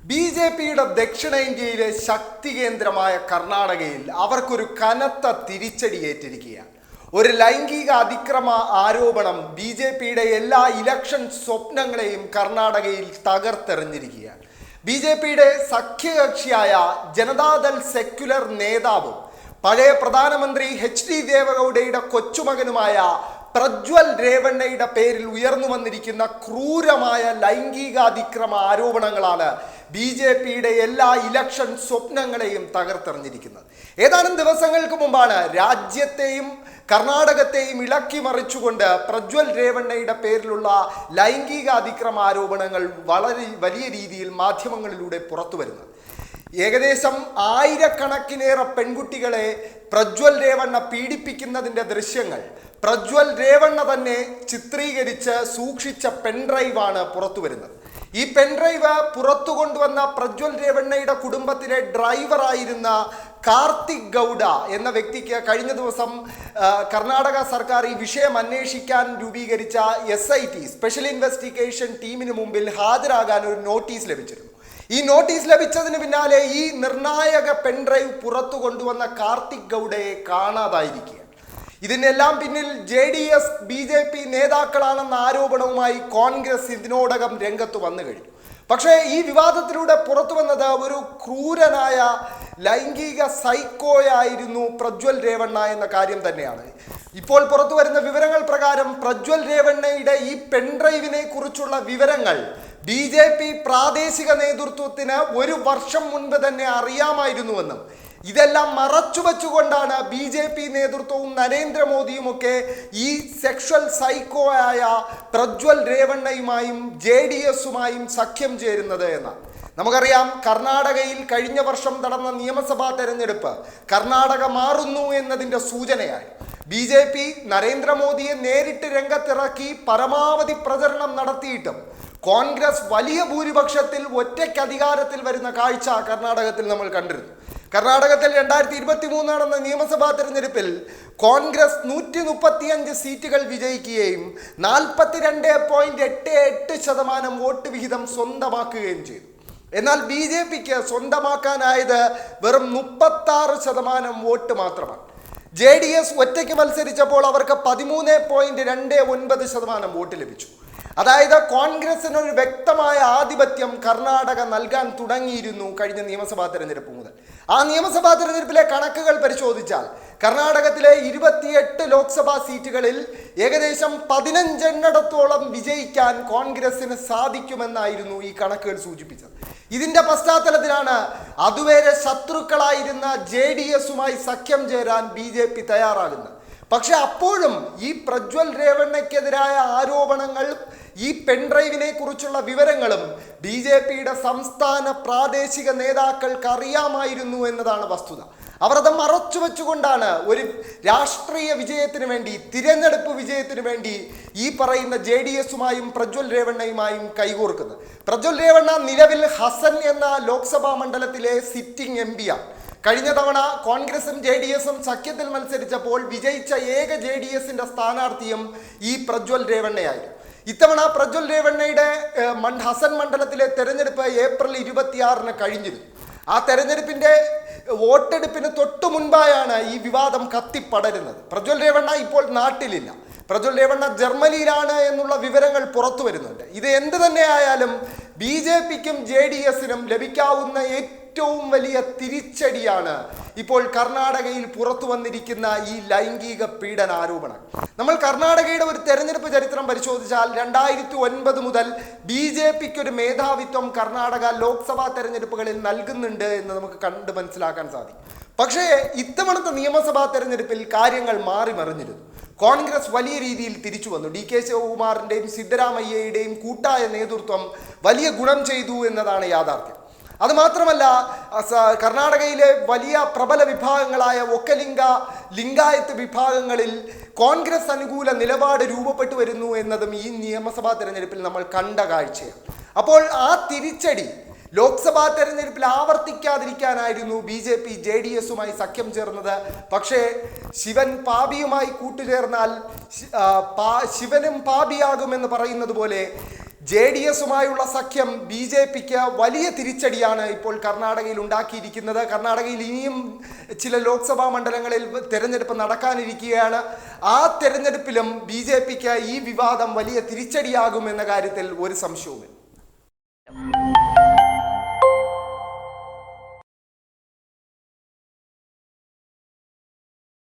B J പിയുടെ ദക്ഷിണേന്ത്യയിലെ ശക്തി കേന്ദ്രമായ കർണാടകയിൽ അവർക്കൊരു കനത്ത തിരിച്ചടി ഏറ്റിരിക്കുകയാണ് ഒരു ലൈംഗിക അതിക്രമ ആരോപണം ബി ജെ പിയുടെ എല്ലാ ഇലക്ഷൻ സ്വപ്നങ്ങളെയും കർണാടകയിൽ തകർത്തെറിഞ്ഞിരിക്കുകയാണ്. ബി ജെ പിയുടെ സഖ്യകക്ഷിയായ ജനതാദൾ സെക്യുലർ നേതാവും പഴയ പ്രധാനമന്ത്രി എച്ച് ഡി ദേവഗൌഡയുടെ കൊച്ചുമകനുമായ പ്രജ്വൽ രേവണ്ണയുടെ പേരിൽ ഉയർന്നു വന്നിരിക്കുന്ന ക്രൂരമായ ലൈംഗികാതിക്രമ ആരോപണങ്ങളാണ് ബി ജെ പിയുടെ എല്ലാ ഇലക്ഷൻ സ്വപ്നങ്ങളെയും തകർത്തെറിഞ്ഞിരിക്കുന്നത്. ഏതാനും ദിവസങ്ങൾക്ക് മുമ്പാണ് രാജ്യത്തെയും കർണാടകത്തെയും ഇളക്കി മറിച്ചുകൊണ്ട് പ്രജ്വൽ രേവണ്ണയുടെ പേരിലുള്ള ലൈംഗിക അതിക്രമ ആരോപണങ്ങൾ വളരെ വലിയ രീതിയിൽ മാധ്യമങ്ങളിലൂടെ പുറത്തു വരുന്നത്. ഏകദേശം ആയിരക്കണക്കിനേറെ പെൺകുട്ടികളെ പ്രജ്വൽ രേവണ്ണ പീഡിപ്പിക്കുന്നതിന്റെ ദൃശ്യങ്ങൾ പ്രജ്വൽ രേവണ്ണ തന്നെ ചിത്രീകരിച്ച് സൂക്ഷിച്ച പെൺഡ്രൈവാണ് പുറത്തു വരുന്നത്. ഈ പെൻഡ്രൈവ് പുറത്തു കൊണ്ടുവന്ന പ്രജ്വൽ രേവണ്ണയുടെ കുടുംബത്തിലെ ഡ്രൈവറായിരുന്ന കാർത്തിക് ഗൗഡ എന്ന വ്യക്തിക്ക് കഴിഞ്ഞ ദിവസം കർണാടക സർക്കാർ ഈ വിഷയം അന്വേഷിക്കാൻ രൂപീകരിച്ച S I T special investigation ടീമിന് മുമ്പിൽ ഹാജരാകാൻ ഒരു നോട്ടീസ് ലഭിച്ചിരുന്നു. ഈ നോട്ടീസ് ലഭിച്ചതിന് പിന്നാലെ ഈ നിർണായക പെൻഡ്രൈവ് പുറത്തു കൊണ്ടുവന്ന കാർത്തിക് ഗൗഡയെ കാണാതായിരിക്കുകയാണ്. ഇതിനെല്ലാം പിന്നിൽ J D S B J P നേതാക്കളാണെന്ന ആരോപണവുമായി കോൺഗ്രസ് ഇതിനോടകം രംഗത്ത് വന്നു കഴിഞ്ഞു. പക്ഷേ ഈ വിവാദത്തിലൂടെ പുറത്തു വന്നത് ഒരു ക്രൂരനായ ലൈംഗിക സൈക്കോയായിരുന്നു പ്രജ്വൽ രേവണ്ണ എന്ന കാര്യം തന്നെയാണ്. ഇപ്പോൾ പുറത്തു വരുന്ന വിവരങ്ങൾ പ്രകാരം പ്രജ്വൽ രേവണ്ണയുടെ ഈ പെൺഡ്രൈവിനെ കുറിച്ചുള്ള വിവരങ്ങൾ ബി ജെ പി പ്രാദേശിക നേതൃത്വത്തിന് ഒരു വർഷം മുൻപ് തന്നെ അറിയാമായിരുന്നുവെന്നും ഇതെല്ലാം മറച്ചു വെച്ചുകൊണ്ടാണ് ബി ജെ പി നേതൃത്വവും നരേന്ദ്രമോദിയും ഒക്കെ ഈ സെക്ഷൽ സൈക്കോ ആയ പ്രജ്വൽ രേവണ്ണയുമായും ജെ ഡി എസുമായും സഖ്യം ചേരുന്നത് എന്ന്. നമുക്കറിയാം കർണാടകയിൽ കഴിഞ്ഞ വർഷം നടന്ന നിയമസഭാ തെരഞ്ഞെടുപ്പ് കർണാടക മാറുന്നു എന്നതിന്റെ സൂചനയായി. ബി ജെ പി നരേന്ദ്രമോദിയെ നേരിട്ട് രംഗത്തിറക്കി പരമാവധി പ്രചരണം നടത്തിയിട്ടും കോൺഗ്രസ് വലിയ ഭൂരിപക്ഷത്തിൽ ഒറ്റയ്ക്ക് അധികാരത്തിൽ വരുന്ന കാഴ്ച കർണാടകത്തിൽ നമ്മൾ കണ്ടിരുന്നു. കർണാടകത്തിൽ രണ്ടായിരത്തി ഇരുപത്തി മൂന്ന് നടന്ന നിയമസഭാ തിരഞ്ഞെടുപ്പിൽ കോൺഗ്രസ് നൂറ്റി മുപ്പത്തിയഞ്ച് സീറ്റുകൾ വിജയിക്കുകയും നാൽപ്പത്തിരണ്ട് പോയിന്റ് എട്ട് എട്ട് ശതമാനം വോട്ട് വിഹിതം സ്വന്തമാക്കുകയും ചെയ്തു. എന്നാൽ ബി ജെ പിക്ക് സ്വന്തമാക്കാനായത് വെറും മുപ്പത്താറ് ശതമാനം വോട്ട് മാത്രമാണ്. ജെ ഡി എസ് ഒറ്റയ്ക്ക് മത്സരിച്ചപ്പോൾ അവർക്ക് പതിമൂന്ന് പോയിന്റ് രണ്ട് ഒൻപത് ശതമാനം വോട്ട് ലഭിച്ചു. അതായത് കോൺഗ്രസിന് ഒരു വ്യക്തമായ ആധിപത്യം കർണാടക നൽകാൻ തുടങ്ങിയിരുന്നു കഴിഞ്ഞ നിയമസഭാ തെരഞ്ഞെടുപ്പ് മുതൽ. ആ നിയമസഭാ തെരഞ്ഞെടുപ്പിലെ കണക്കുകൾ പരിശോധിച്ചാൽ കർണാടകത്തിലെ ഇരുപത്തിയെട്ട് ലോക്സഭാ സീറ്റുകളിൽ ഏകദേശം പതിനഞ്ചെണ്ണടത്തോളം വിജയിക്കാൻ കോൺഗ്രസിന് സാധിക്കുമെന്നായിരുന്നു ഈ കണക്കുകൾ സൂചിപ്പിച്ചത്. ഇതിന്റെ പശ്ചാത്തലത്തിലാണ് അതുവരെ ശത്രുക്കളായിരുന്ന ജെ ഡി എസുമായി സഖ്യം ചേരാൻ ബി ജെ പി തയ്യാറാകുന്നത്. പക്ഷെ അപ്പോഴും ഈ പ്രജ്വൽ രേവണ്ണയ്ക്കെതിരായ ആരോപണങ്ങൾ ഈ പെൺഡ്രൈവിനെ കുറിച്ചുള്ള വിവരങ്ങളും ബി ജെ പിയുടെ സംസ്ഥാന പ്രാദേശിക നേതാക്കൾക്ക് അറിയാമായിരുന്നു എന്നതാണ് വസ്തുത. അവർ അത് മറച്ചു വെച്ചുകൊണ്ടാണ് ഒരു രാഷ്ട്രീയ വിജയത്തിന് വേണ്ടി തിരഞ്ഞെടുപ്പ് വിജയത്തിന് വേണ്ടി ഈ പറയുന്ന ജെ ഡി എസുമായും പ്രജ്വൽ രേവണ്ണയുമായും കൈകോർക്കുന്നത്. പ്രജ്വൽ രേവണ്ണ നിലവിൽ ഹസൻ എന്ന ലോക്സഭാ മണ്ഡലത്തിലെ സിറ്റിംഗ് എം പിയാണ് കഴിഞ്ഞ തവണ കോൺഗ്രസും ജെ ഡി എസും സഖ്യത്തിൽ മത്സരിച്ചപ്പോൾ വിജയിച്ച ഏക ജെ ഡി എസിന്റെ സ്ഥാനാർത്ഥിയും ഈ പ്രജ്വൽ രേവണ്ണയായിരുന്നു. ഇത്തവണ പ്രജ്വൽ രേവണ്ണയുടെ ഹസൻ മണ്ഡലത്തിലെ തെരഞ്ഞെടുപ്പ് ഏപ്രിൽ ഇരുപത്തിയാറിന് കഴിഞ്ഞിരുന്നു. ആ തെരഞ്ഞെടുപ്പിന്റെ വോട്ടെടുപ്പിന് തൊട്ടു മുൻപായാണ് ഈ വിവാദം കത്തിപ്പടരുന്നത്. പ്രജ്വൽ രേവണ്ണ ഇപ്പോൾ നാട്ടിലില്ല. പ്രജ്വൽ രേവണ്ണ ജർമ്മനിയിലാണ് എന്നുള്ള വിവരങ്ങൾ പുറത്തു വരുന്നുണ്ട്. ഇത് എന്ത് തന്നെയായാലും ബി ജെ പിക്കും ജെ ഡി എസിനും ലഭിക്കാവുന്ന ഏറ്റവും വലിയ തിരിച്ചടിയാണ് ഇപ്പോൾ കർണാടകയിൽ പുറത്തു വന്നിരിക്കുന്ന ഈ ലൈംഗിക പീഡന ആരോപണം. നമ്മൾ കർണാടകയുടെ ഒരു തെരഞ്ഞെടുപ്പ് ചരിത്രം പരിശോധിച്ചാൽ രണ്ടായിരത്തി ഒൻപത് മുതൽ ബി ജെ പിക്ക് ഒരു മേധാവിത്വം കർണാടക ലോക്സഭാ തെരഞ്ഞെടുപ്പുകളിൽ നൽകുന്നുണ്ട് എന്ന് നമുക്ക് കണ്ട് മനസ്സിലാക്കാൻ സാധിക്കും. പക്ഷേ ഇത്തവണത്തെ നിയമസഭാ തെരഞ്ഞെടുപ്പിൽ കാര്യങ്ങൾ മാറി മറിഞ്ഞിരുന്നു. കോൺഗ്രസ് വലിയ രീതിയിൽ തിരിച്ചു വന്നു. ഡി കെ ശിവകുമാറിന്റെയും സിദ്ധരാമയ്യയുടെയും കൂട്ടായ നേതൃത്വം വലിയ ഗുണം ചെയ്തു എന്നതാണ് യാഥാർത്ഥ്യം. അത് മാത്രമല്ല കർണാടകയിലെ വലിയ പ്രബല വിഭാഗങ്ങളായ ഒക്കലിംഗ ലിംഗായത്ത് വിഭാഗങ്ങളിൽ കോൺഗ്രസ് അനുകൂല നിലപാട് രൂപപ്പെട്ടു വരുന്നു എന്നതും ഈ നിയമസഭാ തെരഞ്ഞെടുപ്പിൽ നമ്മൾ കണ്ട കാഴ്ചയാണ്. അപ്പോൾ ആ തിരിച്ചടി ലോക്സഭാ തെരഞ്ഞെടുപ്പിൽ ആവർത്തിക്കാതിരിക്കാനായിരുന്നു B J P J D എസുമായി സഖ്യം ചേർന്നത്. പക്ഷേ ശിവൻ പാപിയുമായി കൂട്ടുചേർന്നാൽ ശിവനും പാപിയാകുമെന്ന് പറയുന്നത് പോലെ ജെ ഡി എസുമായുള്ള സഖ്യം ബി ജെ പിക്ക് വലിയ തിരിച്ചടിയാണ് ഇപ്പോൾ കർണാടകയിൽ ഉണ്ടാക്കിയിരിക്കുന്നത്. കർണാടകയിൽ ഇനിയും ചില ലോക്സഭാ മണ്ഡലങ്ങളിൽ തെരഞ്ഞെടുപ്പ് നടക്കാനിരിക്കുകയാണ്. ആ തെരഞ്ഞെടുപ്പിലും ബി ജെ പിക്ക് ഈ വിവാദം വലിയ തിരിച്ചടിയാകുമെന്ന കാര്യത്തിൽ ഒരു സംശയവുമില്ല.